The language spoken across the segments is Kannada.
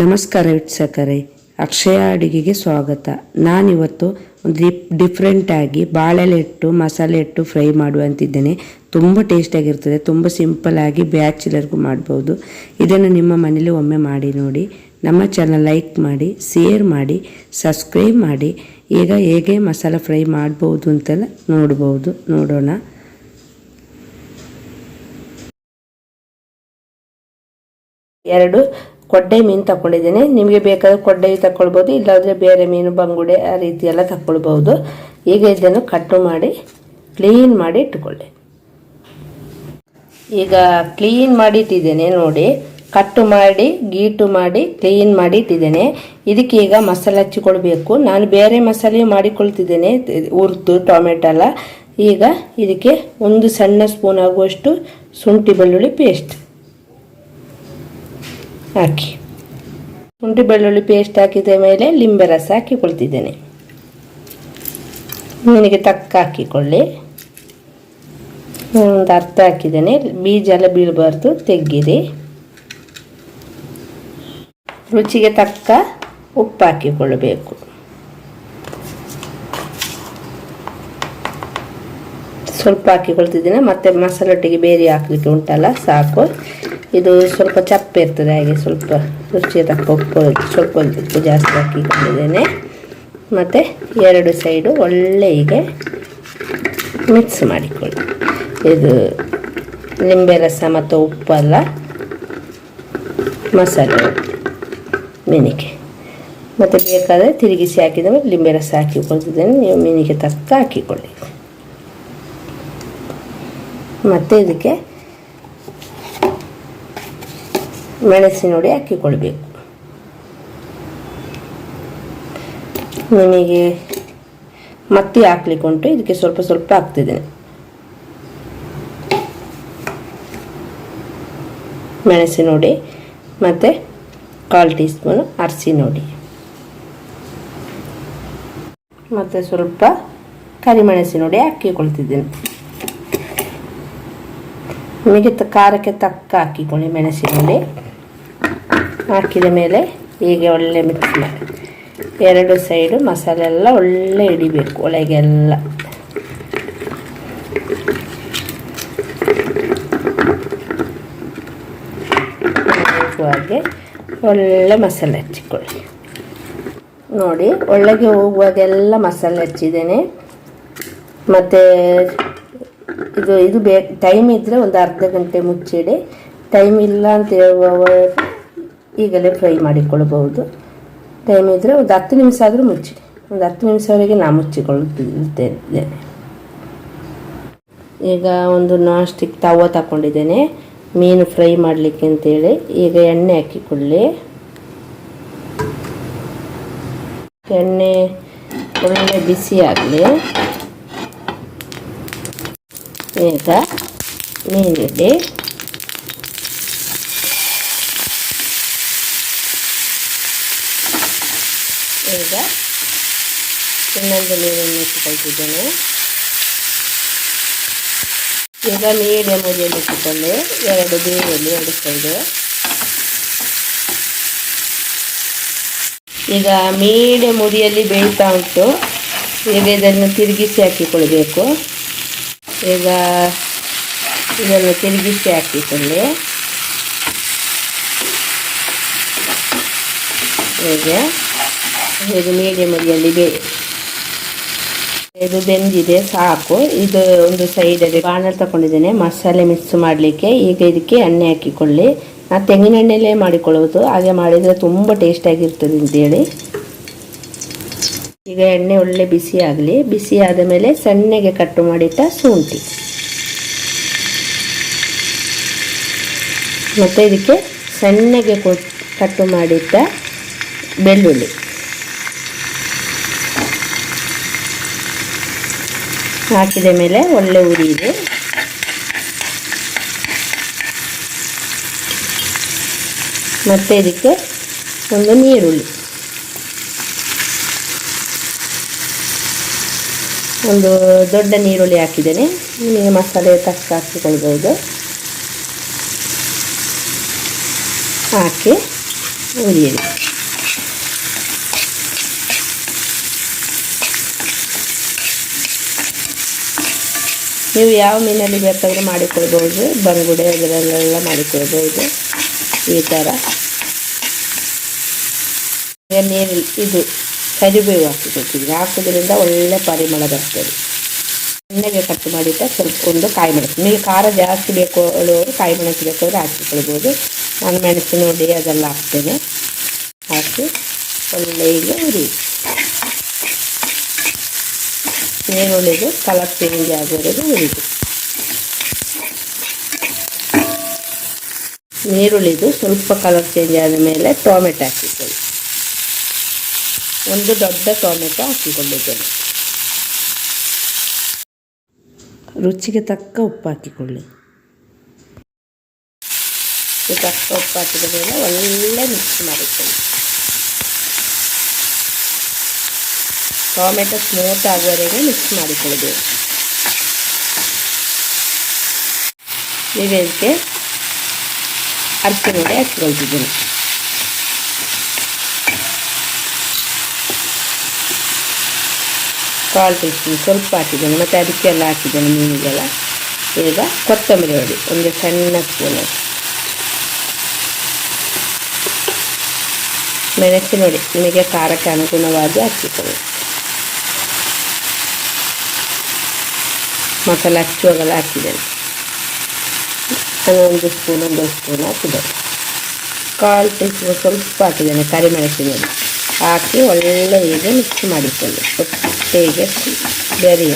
ನಮಸ್ಕಾರ ವೀಕ್ಷಕರೇ, ಅಕ್ಷಯ ಅಡುಗೆಗೆ ಸ್ವಾಗತ. ನಾನಿವತ್ತು ಒಂದು ಡಿಪ್ ಡಿಫ್ರೆಂಟಾಗಿ ಬಾಳೆಲೆ ಇಟ್ಟು ಮಸಾಲೆ ಇಟ್ಟು ಫ್ರೈ ಮಾಡುವಂತಿದ್ದೇನೆ ತುಂಬ ಟೇಸ್ಟಾಗಿರ್ತದೆ ತುಂಬ ಸಿಂಪಲ್ಲಾಗಿ ಬ್ಯಾಚುಲರ್ಗೂ ಮಾಡ್ಬೋದು. ಇದನ್ನು ನಿಮ್ಮ ಮನೇಲಿ ಒಮ್ಮೆ ಮಾಡಿ ನೋಡಿ. ನಮ್ಮ ಚಾನಲ್ ಲೈಕ್ ಮಾಡಿ ಶೇರ್ ಮಾಡಿ ಸಬ್ಸ್ಕ್ರೈಬ್ ಮಾಡಿ. ಈಗ ಹೇಗೆ ಮಸಾಲ ಫ್ರೈ ಮಾಡ್ಬೋದು ಅಂತೆಲ್ಲ ನೋಡ್ಬೋದು, ನೋಡೋಣ. ಎರಡು ಕೊಡ್ಡೆ ಮೀನು ತಗೊಂಡಿದ್ದೇನೆ ನಿಮಗೆ ಬೇಕಾದ್ರೆ ಕೊಡ್ಡೆ ತಗೊಳ್ಬೋದು ಇಲ್ಲಾಂದರೆ ಬೇರೆ ಮೀನು ಬಂಗುಡೆ ಆ ರೀತಿ ಎಲ್ಲ ತಗೊಳ್ಬೋದು ಈಗ ಇದನ್ನು ಕಟ್ಟು ಮಾಡಿ ಕ್ಲೀನ್ ಮಾಡಿ ಇಟ್ಕೊಳ್ಳಿ. ಈಗ ಕ್ಲೀನ್ ಮಾಡಿ ಇಟ್ಟಿದ್ದೇನೆ ನೋಡಿ. ಕಟ್ಟು ಮಾಡಿ, ಗೀಟು ಮಾಡಿ ಕ್ಲೀನ್ ಮಾಡಿ ಇಟ್ಟಿದ್ದೇನೆ. ಇದಕ್ಕೆ ಈಗ ಮಸಾಲೆ ಹಚ್ಚಿಕೊಳ್ಬೇಕು. ನಾನು ಬೇರೆ ಮಸಾಲೆ ಮಾಡಿಕೊಳ್ತಿದ್ದೇನೆ ಉರ್ದು ಟೊಮೆಟೊ ಎಲ್ಲ. ಈಗ ಇದಕ್ಕೆ ಒಂದು ಸಣ್ಣ ಸ್ಪೂನ್ ಆಗುವಷ್ಟು ಶುಂಠಿ ಬೆಳ್ಳುಳ್ಳಿ ಪೇಸ್ಟ್ ಹಾಕಿ. ಶುಂಠಿ ಬೆಳ್ಳುಳ್ಳಿ ಪೇಸ್ಟ್ ಹಾಕಿದ ಮೇಲೆ ಲಿಂಬೆ ರಸ ಹಾಕಿಕೊಳ್ತಿದ್ದೇನೆ. ಮೀನಿಗೆ ತಕ್ಕ ಹಾಕಿಕೊಳ್ಳಿ. ಒಂದು ಅರ್ಧ ಹಾಕಿದ್ದೇನೆ. ಬೀಜ ಎಲ್ಲ ಬೀಳಬಾರ್ದು, ತೆಗ್ಗಿರಿ. ರುಚಿಗೆ ತಕ್ಕ ಉಪ್ಪು ಹಾಕಿಕೊಳ್ಳಬೇಕು. ಸ್ವಲ್ಪ ಹಾಕಿಕೊಳ್ತಿದ್ದೇನೆ. ಮತ್ತೆ ಮಸಾಲೊಟ್ಟಿಗೆ ಬೇರೆ ಹಾಕಲಿಕ್ಕೆ ಉಂಟಲ್ಲ, ಸಾಕು. ಇದು ಸ್ವಲ್ಪ ಚಪ್ಪೆ ಇರ್ತದೆ, ಹಾಗೆ ಸ್ವಲ್ಪ ರುಚಿಯ ತಕ್ಕ ಉಪ್ಪು, ಸ್ವಲ್ಪ ಉಪ್ಪು ಜಾಸ್ತಿ ಹಾಕಿಕೊಂಡಿದ್ದೇನೆ. ಮತ್ತು ಎರಡು ಸೈಡು ಒಳ್ಳೆ ಹೀಗೆ ಮಿಕ್ಸ್ ಮಾಡಿಕೊಳ್ಳಿ. ಇದು ನಿಂಬೆ ರಸ ಮತ್ತು ಉಪ್ಪಲ್ಲ ಮಸಾಲೆ ಮೀನಿಗೆ. ಮತ್ತು ಬೇಕಾದರೆ ತಿರುಗಿಸಿ ಹಾಕಿದ ಮೇಲೆ ಲಿಂಬೆ ರಸ ಹಾಕಿಕೊಳ್ತಿದ್ದೇನೆ ನೀವು ಮೀನಿಗೆ ತಕ್ಕ ಹಾಕಿಕೊಳ್ಳಿ. ಮತ್ತು ಇದಕ್ಕೆ ಮೆಣಸಿನ ಹುಡಿ ಹಾಕಿಕೊಳ್ಬೇಕು. ನಿಮಗೆ ಮತ್ತೆ ಹಾಕ್ಲಿಕ್ಕೆ ಉಂಟು, ಇದಕ್ಕೆ ಸ್ವಲ್ಪ ಸ್ವಲ್ಪ ಹಾಕ್ತಿದ್ದೇನೆ. ಮೆಣಸಿನ ಹುಡಿ ಮತ್ತು ಕಾಲು ಟೀ ಸ್ಪೂನು ಹುಡಿ ಮತ್ತು ಸ್ವಲ್ಪ ಕರಿಮೆಣಸಿನ ಹುಡಿ ಹಾಕಿಕೊಳ್ತಿದ್ದೇನೆ. ನಿಮಗೆ ಖಾರಕ್ಕೆ ತಕ್ಕ ಹಾಕಿಕೊಳ್ಳಿ ಮೆಣಸಿನ ಹುಡಿ ಹಾಕಿದ ಮೇಲೆ ಹೀಗೆ ಒಳ್ಳೆ ಮಿಕ್ಸ್ ಮಾಡಿ. ಎರಡು ಸೈಡು ಮಸಾಲೆ ಎಲ್ಲ ಒಳ್ಳೆ ಹಿಡಿಬೇಕು ಒಳಗೆಲ್ಲ ಹಾಗೆ ಒಳ್ಳೆ ಮಸಾಲೆ ಹಚ್ಚಿಕೊಳ್ಳಿ. ನೋಡಿ, ಒಳಗೆ ಹೋಗುವಾಗೆಲ್ಲ ಮಸಾಲೆ ಹಚ್ಚಿದ್ದೇನೆ. ಮತ್ತು ಇದು ಇದು ಬೇ ಟೈಮ್ ಇದ್ದರೆ ಒಂದು ಅರ್ಧ ಗಂಟೆ ಮುಚ್ಚಿಡಿ. ಟೈಮ್ ಇಲ್ಲ ಅಂತ ಹೇಳುವವರು ಈಗಲೇ ಫ್ರೈ ಮಾಡಿಕೊಳ್ಬಹುದು ಟೈಮ್ ಇದ್ದರೆ ಒಂದು ಹತ್ತು ನಿಮಿಷ ಆದರೂ ಮುಚ್ಚಿ ಒಂದು ಹತ್ತು ನಿಮಿಷವರೆಗೆ ನಾನು ಮುಚ್ಚಿಕೊಳ್ಳುತ್ತಿದ್ದೇನೆ. ಈಗ ಒಂದು ನಾನ್ ಸ್ಟಿಕ್ ತವ ತಗೊಂಡಿದ್ದೇನೆ ಮೀನು ಫ್ರೈ ಮಾಡಲಿಕ್ಕೆ ಅಂತೇಳಿ. ಈಗ ಎಣ್ಣೆ ಹಾಕಿಕೊಳ್ಳಿ ಎಣ್ಣೆ ಒಳ್ಳೆ ಬಿಸಿ ಆಗಲಿ. ಈಗ ಮೀನಿದೆ ಈಗ ಇನ್ನೊಂದು ನೀರನ್ನು ಇಟ್ಟುಕೊಳ್ತಿದ್ದೇನೆ ಈಗ ಮೀಡಿಯಂ ಉರಿಯಲ್ಲಿ ಇಟ್ಟುಕೊಂಡು ಎರಡು ಬೇಯಲ್ಲಿ ಎರಡು ಸೈಡು ಈಗ ಮೀಡಿಯಂ ಉರಿಯಲ್ಲಿ ಬೇಯ್ತಾ ಉಂಟು. ಈಗ ಇದನ್ನು ತಿರುಗಿಸಿ ಹಾಕಿಕೊಳ್ಬೇಕು ಈಗ ಇದನ್ನು ತಿರುಗಿಸಿ ಹಾಕಿಕೊಳ್ಳಿ. ಹೀಗೆ. ಇದು ಮೀಡಿಯಮ್ ಉರಿಯಲ್ಲಿ ಬೇ ಇದು ಬೆಂದಿದೆ, ಸಾಕು. ಇದು ಒಂದು ಸೈಡಲ್ಲಿ ಬಾಣಲ್ ತಗೊಂಡಿದ್ದೇನೆ ಮಸಾಲೆ ಮಿಕ್ಸ್ ಮಾಡಲಿಕ್ಕೆ. ಈಗ ಇದಕ್ಕೆ ಎಣ್ಣೆ ಹಾಕಿಕೊಳ್ಳಿ. ನಾನು ತೆಂಗಿನ ಎಣ್ಣೆಲೇ ಮಾಡಿಕೊಳ್ಳೋದು ಹಾಗೆ ಮಾಡಿದರೆ ತುಂಬ ಟೇಸ್ಟಾಗಿರ್ತದೆ ಅಂತೇಳಿ. ಈಗ ಎಣ್ಣೆ ಒಳ್ಳೆ ಬಿಸಿ ಆಗಲಿ. ಬಿಸಿ ಆದ ಮೇಲೆ ಸಣ್ಣಗೆ ಕಟ್ಟು ಮಾಡಿಟ್ಟ ಶುಂಠಿ. ಮತ್ತು ಇದಕ್ಕೆ ಸಣ್ಣಗೆ ಕಟ್ಟು ಮಾಡಿಟ್ಟ ಬೆಳ್ಳುಳ್ಳಿ. ಹಾಕಿದ ಮೇಲೆ ಒಳ್ಳೆ ಉರಿ ಇದೆ. ಮತ್ತು ಇದಕ್ಕೆ ಒಂದು ನೀರುಳ್ಳಿ. ಒಂದು ದೊಡ್ಡ ನೀರುಳ್ಳಿ ಹಾಕಿದ್ದೇನೆ. ನಿಮಗೆ ಮಸಾಲೆ ತಕ್ಕ ಹಾಕಿಕೊಳ್ಬೋದು ಹಾಕಿ ಹುರಿಯಿರಿ ನೀವು ಯಾವ ಮೀನಲ್ಲಿ ಬೇಕಾದರೂ ಮಾಡಿಕೊಳ್ಬೋದು ಬಂಗುಡೆ ಅದರಲ್ಲೆಲ್ಲ ಮಾಡಿಕೊಳ್ಬೋದು ಈ ಥರ. ನೀರು ಇದು ಕರಿಬೇವು ಹಾಕಿಕೊಳ್ತೀವಿ ಹಾಕೋದ್ರಿಂದ ಒಳ್ಳೆ ಪರಿಮಳ ಬರ್ತದೆ. ಎಣ್ಣೆಗೆ ಕಟ್ ಮಾಡಿಟ್ಟ ಸ್ವಲ್ಪ ಒಂದು ಕಾಯಿ ಮೆಣಸು. ನೀವು ಖಾರ ಜಾಸ್ತಿ ಬೇಕು ಹೇಳುವವರು ಕಾಯಿ ಮೆಣಸು ಬೇಕಾದ್ರೆ ಹಾಕಿಕೊಳ್ಬೋದು. ನಾನು ಮೆಣಸಿನ ಹುಡಿ ಅದೆಲ್ಲ ಹಾಕ್ತೇನೆ. ಹಾಕಿ ಒಳ್ಳೆ ಈಗ ಹುರಿ ನೀರುಳ್ಳಿದು ಕಲರ್ ಚೇಂಜ್ ಆಗೋವರೆಗೂ ಹುರಿದು ಈರುಳ್ಳಿದು ಸ್ವಲ್ಪ ಕಲರ್ ಚೇಂಜ್ ಆದ ಮೇಲೆ ಟೊಮೆಟೊ ಹಾಕಿಕೊಳ್ಳಿ ಒಂದು ದೊಡ್ಡ ಟೊಮೆಟೊ ಹಾಕಿಕೊಂಡಿದ್ದೇನೆ. ರುಚಿಗೆ ತಕ್ಕ ಉಪ್ಪು ಹಾಕಿಕೊಳ್ಳಿ. ತಕ್ಕ ಉಪ್ಪು ಹಾಕಿದ ಮೇಲೆ ಒಳ್ಳೆ ಮಿಕ್ಸ್ ಮಾಡಿಕೊಳ್ಳಿ. ಟೊಮೆಟೊ ಸ್ಮೂತ್ ಆಗುವವರೆಗೆ ಮಿಕ್ಸ್ ಮಾಡಿಕೊಳ್ಳಬೇಕು ಇದೇ ಇದಕ್ಕೆ ಅರ್ಧ ಹುಡಿ ಹಚ್ಕೊಳ್ತಿದ್ದೀನಿ ಕಾಲು ಟೀ ಸ್ವಲ್ಪ ಹಾಕಿದ್ದೇನೆ, ಮತ್ತು ಅದಕ್ಕೆಲ್ಲ ಹಾಕಿದ್ದೇನೆ ಮೀನಿಗೆಲ್ಲ. ಈಗ ಕೊತ್ತಂಬರಿ ಹೊಡಿ ಒಂದು ಸಣ್ಣ ಸ್ಪೂನ್. ಮೆಣಸಿನ ಹೊಡಿ ನಿಮಗೆ ಖಾರಕ್ಕೆ ಅನುಗುಣವಾಗಿ ಹಾಕಿಕೊಳ್ಳಿ. ಮಸಾಲೆ ಹಚ್ಚುವಾಗೆಲ್ಲ ಹಾಕಿದ್ದೇನೆ. ಒಂದು ಸ್ಪೂನ್ ಒಂದು ಸ್ಪೂನ್ ಹಾಕಿದ್ದೇನೆ. ಕಾಲು ಟೀ ಸ್ಪೂನ್ ಸ್ವಲ್ಪ ಹಾಕಿದ್ದೇನೆ ಕರಿಮೆಣಸಿನ ಹುಡಿ ಹಾಕಿ ಒಳ್ಳೆ ಹೀಗೆ ಮಿಕ್ಸ್ ಮಾಡಿಕೊಂಡು ಒಟ್ಟಿಗೆ ಬೆರೆಯ.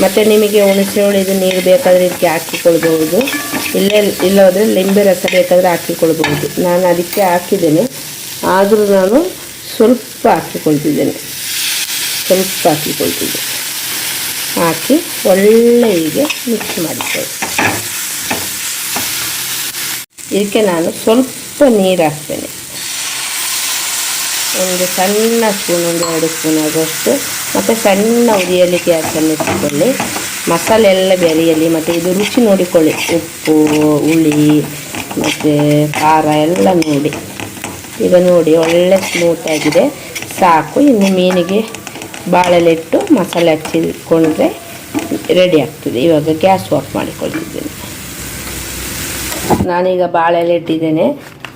ಮತ್ತು ನಿಮಗೆ ಹುಣಸೆ ಹುಳಿದು ನೀರು ಬೇಕಾದರೆ ಇದಕ್ಕೆ ಹಾಕಿಕೊಳ್ಬಹುದು. ಇಲ್ಲೇ ಇಲ್ಲದ್ರೆ ಲಿಂಬೆ ರಸ ಬೇಕಾದರೆ ಹಾಕಿಕೊಳ್ಬಹುದು. ನಾನು ಅದಕ್ಕೆ ಹಾಕಿದ್ದೇನೆ. ಆದರೂ ನಾನು ಸ್ವಲ್ಪ ಹಾಕಿಕೊಳ್ತಿದ್ದೇನೆ. ಸ್ವಲ್ಪ ಹಾಕಿಕೊಳ್ತಿದ್ದೆ ಹಾಕಿ ಒಳ್ಳೆ ಹೀಗೆ ಮಿಕ್ಸ್ ಮಾಡಿಕೊಳ್ಳಿ ಇದಕ್ಕೆ ನಾನು ಸ್ವಲ್ಪ ನೀರು ಹಾಕ್ತೇನೆ. ಒಂದು ಸಣ್ಣ ಸ್ಪೂನ್, ಒಂದು ಎರಡು ಸ್ಪೂನ್ ಆಗುವಷ್ಟು ಮತ್ತು ಸಣ್ಣ ಉರಿಯಲ್ಲಿ ಗ್ಯಾಸನ್ನು ಇಟ್ಕೊಳ್ಳಿ. ಮಸಾಲೆ ಎಲ್ಲ ಬೆರೆಯಲಿ ಮತ್ತು ಇದು ರುಚಿ ನೋಡಿಕೊಳ್ಳಿ. ಉಪ್ಪು, ಹುಳಿ, ಮತ್ತು ಖಾರ ಎಲ್ಲ ನೋಡಿ. ಈಗ ನೋಡಿ, ಒಳ್ಳೆ ಸ್ಮೂತ್ ಆಗಿದೆ. ಸಾಕು. ಇನ್ನು ಮೀನಿಗೆ ಬಾಳೆಲಿಟ್ಟು ಮಸಾಲೆ ಹಚ್ಚಿಕೊಂಡ್ರೆ ರೆಡಿ ಆಗ್ತದೆ. ಇವಾಗ ಗ್ಯಾಸ್ ಆಫ್ ಮಾಡಿಕೊಳ್ತಿದ್ದೇನೆ. ನಾನೀಗ ಬಾಳೆಲೆ ಇಟ್ಟಿದ್ದೇನೆ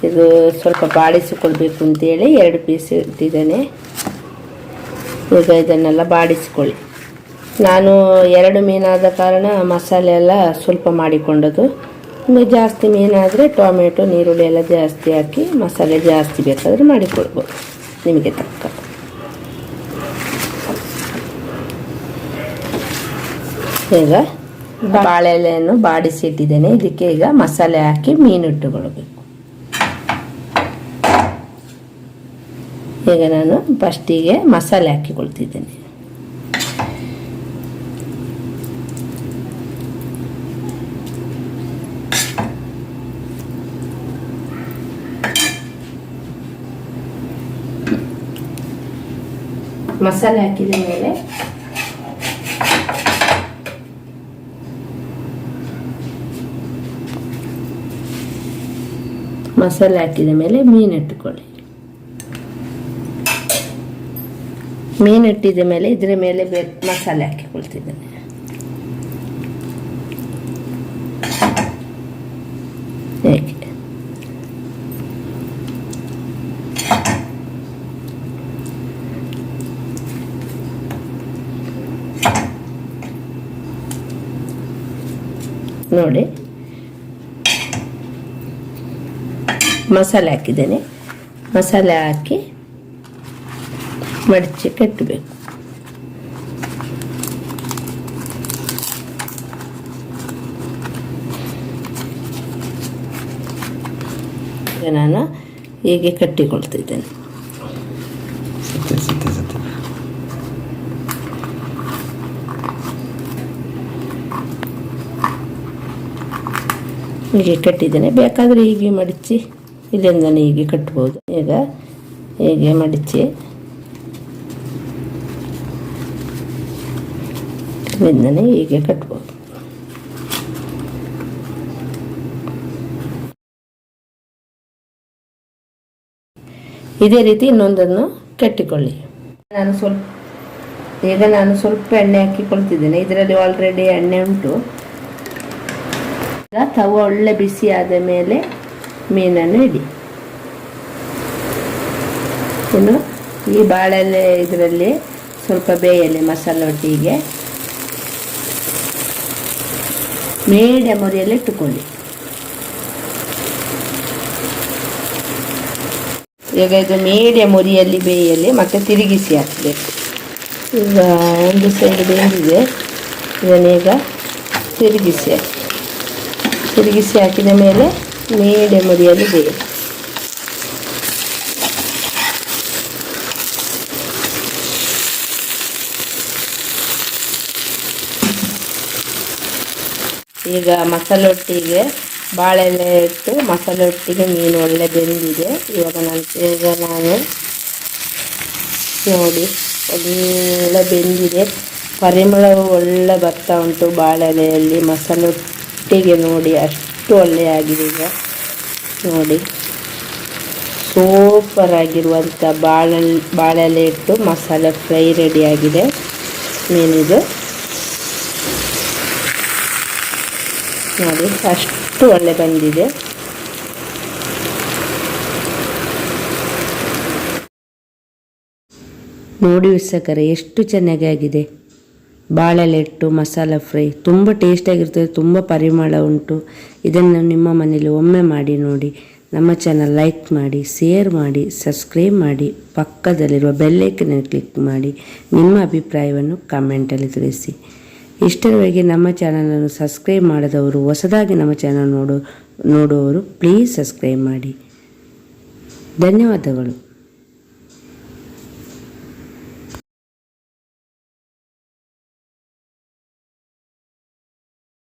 ಇದು ಸ್ವಲ್ಪ ಬಾಡಿಸಿಕೊಳ್ಬೇಕು ಅಂತೇಳಿ ಎರಡು ಪೀಸ್ ಇಟ್ಟಿದ್ದೇನೆ. ಈಗ ಇದನ್ನೆಲ್ಲ ಬಾಡಿಸಿಕೊಳ್ಳಿ. ನಾನು ಎರಡು ಮೀನಾದ ಕಾರಣ ಮಸಾಲೆ ಎಲ್ಲ ಸ್ವಲ್ಪ ಮಾಡಿಕೊಂಡದ್ದು. ಜಾಸ್ತಿ ಮೀನಾದರೆ ಟೊಮೆಟೊ, ನೀರುಳ್ಳಿ ಎಲ್ಲ ಜಾಸ್ತಿ ಹಾಕಿ ಮಸಾಲೆ ಜಾಸ್ತಿ ಬೇಕಾದರೆ ಮಾಡಿಕೊಳ್ಬೋದು. ನಿಮಗೆ ತಕ್ಕ. ಈಗ ಬಾಳೆಲೆಯನ್ನು ಬಾಡಿಸಿ ಇಟ್ಟಿದ್ದೇನೆ ಇದಕ್ಕೆ ಈಗ ಮಸಾಲೆ ಹಾಕಿ ಮೀನು ಇಟ್ಟುಕೊಳ್ಬೇಕು ಈಗ ನಾನು ಫಸ್ಟಿಗೆ ಮಸಾಲೆ ಹಾಕಿಕೊಳ್ತಿದ್ದೇನೆ. ಮಸಾಲೆ ಹಾಕಿದ ಮೇಲೆ ಮಸಾಲೆ ಹಾಕಿದ ಮೇಲೆ ಮೀನು ಇಟ್ಟುಕೊಳ್ಳಿ. ಮೀನು ಇಟ್ಟಿದ ಮೇಲೆ ಇದರ ಮೇಲೆ ಬೇ ಮಸಾಲೆ ಹಾಕಿಕೊಳ್ತಿದ್ದೇನೆ. ನೋಡಿ. ಮಸಾಲೆ ಹಾಕಿದ್ದೇನೆ. ಮಸಾಲೆ ಹಾಕಿ ಮಡಚಿ ಕಟ್ಟಬೇಕು ನಾನು ಹೀಗೆ ಕಟ್ಟಿಕೊಳ್ತಿದ್ದೇನೆ. ಹೀಗೆ ಕಟ್ಟಿದ್ದೇನೆ. ಬೇಕಾದರೆ ಹೀಗೆ ಮಡಚಿ ಇಲ್ಲಿಂದನೇ ಹೀಗೆ ಕಟ್ಬೋದು. ಈಗ ಹೀಗೆ ಮಡಚಿ. ಇದರಿಂದನೇ ಹೀಗೆ ಕಟ್ಬೋದು. ಇದೇ ರೀತಿ ಇನ್ನೊಂದನ್ನು ಕಟ್ಟಿಕೊಳ್ಳಿ. ನಾನು ಸ್ವಲ್ಪ ಈಗ ನಾನು ಸ್ವಲ್ಪ ಎಣ್ಣೆ ಹಾಕಿಕೊಳ್ತಿದ್ದೇನೆ ಇದರಲ್ಲಿ ಆಲ್ರೆಡಿ ಎಣ್ಣೆ ಉಂಟು. ತವ ಒಳ್ಳೆ ಬಿಸಿ ಆದ ಮೇಲೆ ಮೀನನ್ನು ಇಡಿ. ಇನ್ನು ಈ ಬಾಳೆಲೆ ಇದರಲ್ಲಿ ಸ್ವಲ್ಪ ಬೇಯಲಿ ಮಸಾಲೆ ಒಟ್ಟಿಗೆ ಮೇಡಿಯ ಮುರಿಯಲ್ಲಿ ಇಟ್ಟುಕೊಳ್ಳಿ. ಈಗ ಇದು ಮೇಡಿಯ ಮುರಿಯಲ್ಲಿ ಬೇಯಲಿ ಮತ್ತೆ ತಿರುಗಿಸಿ ಹಾಕಬೇಕು. ಈಗ ಒಂದು ಸೈಡ್ ಬೇಯಿದೆ ಇದನ್ನೀಗ ತಿರುಗಿಸಿ ಹಾಕಿ. ತಿರುಗಿಸಿ ಹಾಕಿದ ಮೇಲೆ ಮೀಡಿಯಂ ಉರಿಯಲ್ಲಿ ಬೇಯಲಿ ಈಗ ಮಸಾಲೆ ಒಟ್ಟಿಗೆ ಬಾಳೆಲೆ ಇಟ್ಟು ಮಸಾಲೆ ಒಟ್ಟಿಗೆ ಮೀನು ಒಳ್ಳೆ ಬೆಂದಿದೆ. ಇವಾಗ ನಾನು ಈಗ ನಾನು ನೋಡಿ, ಒಳ್ಳೆ ಬೆಂದಿದೆ. ಪರಿಮಳವು ಒಳ್ಳೆ ಬರ್ತಾ ಉಂಟು ಬಾಳೆಲೆಯಲ್ಲಿ ಮಸಾಲೆ ಒಟ್ಟಿಗೆ ನೋಡಿ ಅಷ್ಟು ಒಳ್ಳೆಯಾಗಿದೆ ಈಗ. ನೋಡಿ. ಸೂಪರ್ ಆಗಿರುವಂಥ ಬಾಳೆ ಬಾಳೆಲೆ ಇಟ್ಟು ಮಸಾಲೆ ಫ್ರೈ ರೆಡಿಯಾಗಿದೆ ಮೀನಿದು. ನೋಡಿ, ಅಷ್ಟು ಒಳ್ಳೆ ಬಂದಿದೆ. ನೋಡಿ ವೀಕ್ಷಕರೇ, ಎಷ್ಟು ಚೆನ್ನಾಗಿ ಆಗಿದೆ. ಬಾಳೆಲೆಟ್ಟು, ಮಸಾಲ ಫ್ರೈ ತುಂಬ ಟೇಸ್ಟಾಗಿರ್ತದೆ, ತುಂಬ ಪರಿಮಳ ಉಂಟು. ಇದನ್ನು ನಿಮ್ಮ ಮನೇಲಿ ಒಮ್ಮೆ ಮಾಡಿ ನೋಡಿ. ನಮ್ಮ ಚಾನಲ್ ಲೈಕ್ ಮಾಡಿ, ಶೇರ್ ಮಾಡಿ, ಸಬ್ಸ್ಕ್ರೈಬ್ ಮಾಡಿ, ಪಕ್ಕದಲ್ಲಿರುವ ಬೆಲ್ಲೈಕನ ಕ್ಲಿಕ್ ಮಾಡಿ, ನಿಮ್ಮ ಅಭಿಪ್ರಾಯವನ್ನು ಕಮೆಂಟಲ್ಲಿ ತಿಳಿಸಿ. ಇಷ್ಟರವರೆಗೆ ನಮ್ಮ ಚಾನಲನ್ನು ಸಬ್ಸ್ಕ್ರೈಬ್ ಮಾಡದವರು, ಹೊಸದಾಗಿ ನಮ್ಮ ಚಾನಲ್ ನೋಡು, ನೋಡುವವರು, ಪ್ಲೀಸ್ ಸಬ್ಸ್ಕ್ರೈಬ್ ಮಾಡಿ. ಧನ್ಯವಾದಗಳು.